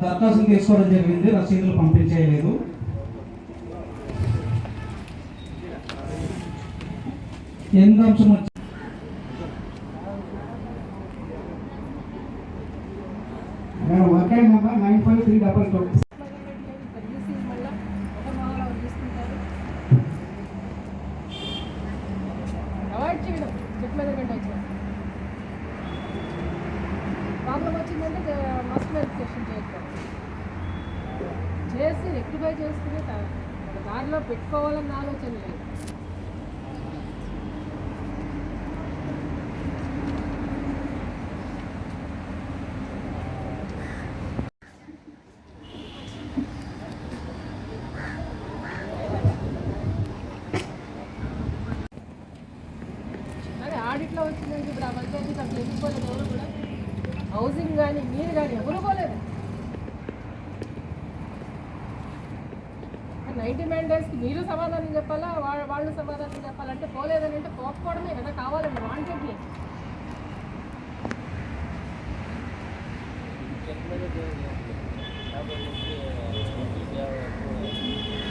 దరఖాస్తులు తీసుకోవడం జరిగింది రసీదులు పంపించేయలేదు. ఎనిమిది అంశం వచ్చి working number nine five three double two. Problem వచ్చిందంటే రిజిస్ట్రేషన్ వెరిఫికేషన్ చేసి రెక్టిఫై చేసుకునే దారిలో పెట్టుకోవాలన్న ఆలోచన లేదు అదే ఆడిట్లో వచ్చిందంటే ఇప్పుడు ఆ పంచాయతీకి అసలు ఎందుకోలేదు ఎవరు కూడా హౌసింగ్ కానీ మీరు కానీ ఎవరు పోలేదు. నైంటీ నైన్ డేస్కి మీరు సమాధానం చెప్పాలా? వాళ్ళ వాళ్ళు సమాధానం చెప్పాలంటే పోలేదని అంటే పోకపోవడమే కదా కావాలండి వాంటెడ్లీ. మ్యారేజెస్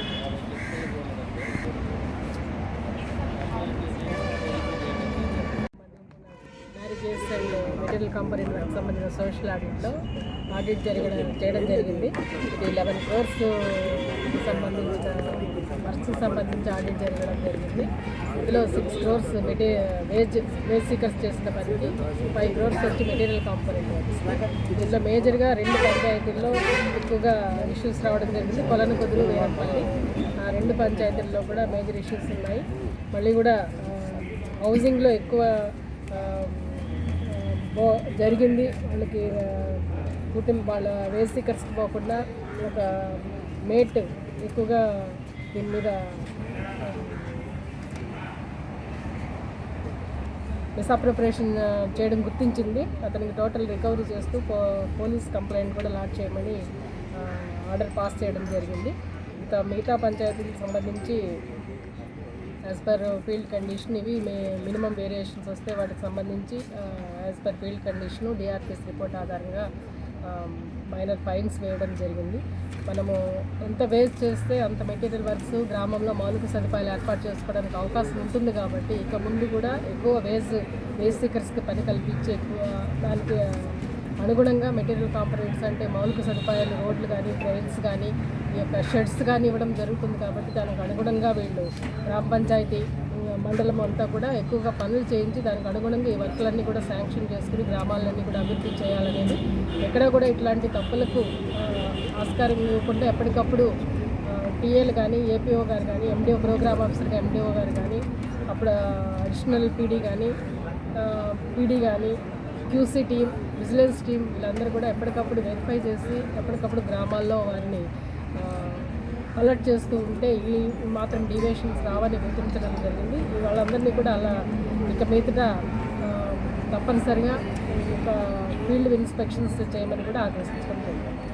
కంపెనీ సంబంధించిన సోషల్ ఆడిట్లో ఆడిట్ జరగడం చేయడం జరిగింది. ఇది లెవెన్ క్రోర్స్ సంబంధించిన వర్క్స్ సంబంధించి ఆడిట్ జరగడం జరిగింది. ఇందులో సిక్స్ క్రోర్స్ మెటీ వేజ్ వేజ్ సీకర్స్ చేసిన పనికి ఫైవ్ క్రోర్స్ వచ్చి మెటీరియల్ కాంపోనెంట్. దీనిలో మేజర్గా రెండు పంచాయతీల్లో ఎక్కువగా ఇష్యూస్ రావడం జరిగింది. కొలను కొద్దులు వేరంపల్లి ఆ రెండు పంచాయతీల్లో కూడా మేజర్ ఇష్యూస్ ఉన్నాయి. మళ్ళీ కూడా హౌసింగ్లో ఎక్కువ జరిగింది. వాళ్ళకి కుటుంబ వాళ్ళ వేస్ పోకుండా ఒక మేట్ ఎక్కువగా దీని మీద మిస్అప్రోప్రియేషన్ చేయడం గుర్తించింది. అతనికి టోటల్ రికవరీ చేస్తూ పో పోలీస్ కంప్లైంట్ కూడా లాడ్ చేయమని ఆర్డర్ పాస్ చేయడం జరిగింది. ఇంకా మిగతా పంచాయతీకి సంబంధించి యాజ్ పర్ ఫీల్డ్ కండిషన్ ఇవి మే మినిమం వేరియేషన్స్ వస్తే వాటికి సంబంధించి as per field condition DRPS report ఆధారంగా మైనర్ ఫైన్స్ వేయడం జరిగింది. మనము ఎంత వేస్ట్ చేస్తే అంత మెటీరియల్ వర్క్స్ గ్రామంలో మౌలిక సదుపాయాలు ఏర్పాటు చేసుకోవడానికి అవకాశం ఉంటుంది కాబట్టి ఇక ముందు కూడా ఎక్కువ వేజ్ వేస్ట్ సీకర్స్కి పని కల్పించి ఎక్కువ దానికి అనుగుణంగా మెటీరియల్ కాంపనెంట్స్ అంటే మౌలిక సదుపాయాలు రోడ్లు కానీ ట్రైన్స్ కానీ యొక్క షెడ్స్ కానీ ఇవ్వడం జరుగుతుంది కాబట్టి దానికి అనుగుణంగా వీళ్ళు గ్రామ పంచాయతీ మండలం అంతా కూడా ఎక్కువగా పనులు చేయించి దానికి అనుగుణంగా ఈ వర్క్లన్నీ కూడా శాంక్షన్ చేసుకుని గ్రామాలన్నీ కూడా అభివృద్ధి చేయాలనేది ఎక్కడ కూడా ఇట్లాంటి తప్పులకు ఆస్కారం ఇవ్వకుండా ఎప్పటికప్పుడు టీఏలు కానీ ఏపీఓ గారు కానీ ఎండిఓ ప్రోగ్రామ్ ఆఫీసర్ ఎండిఓ గారు కానీ అప్పుడు అడిషనల్ పీడీ కానీ పీడీ కానీ క్యూసీ టీం విజిలెన్స్ టీం వీళ్ళందరూ కూడా ఎప్పటికప్పుడు వెరిఫై చేసి ఎప్పటికప్పుడు గ్రామాల్లో వారిని అలర్ట్ చేస్తూ ఉంటే ఈ మాత్రం డీవియేషన్స్ రావని గుర్తించడం జరిగింది. వాళ్ళందరినీ కూడా అలా ఇక మీదట తప్పనిసరిగా ఒక ఫీల్డ్ ఇన్స్పెక్షన్స్ చేయమని కూడా ఆదేశించడం జరిగింది.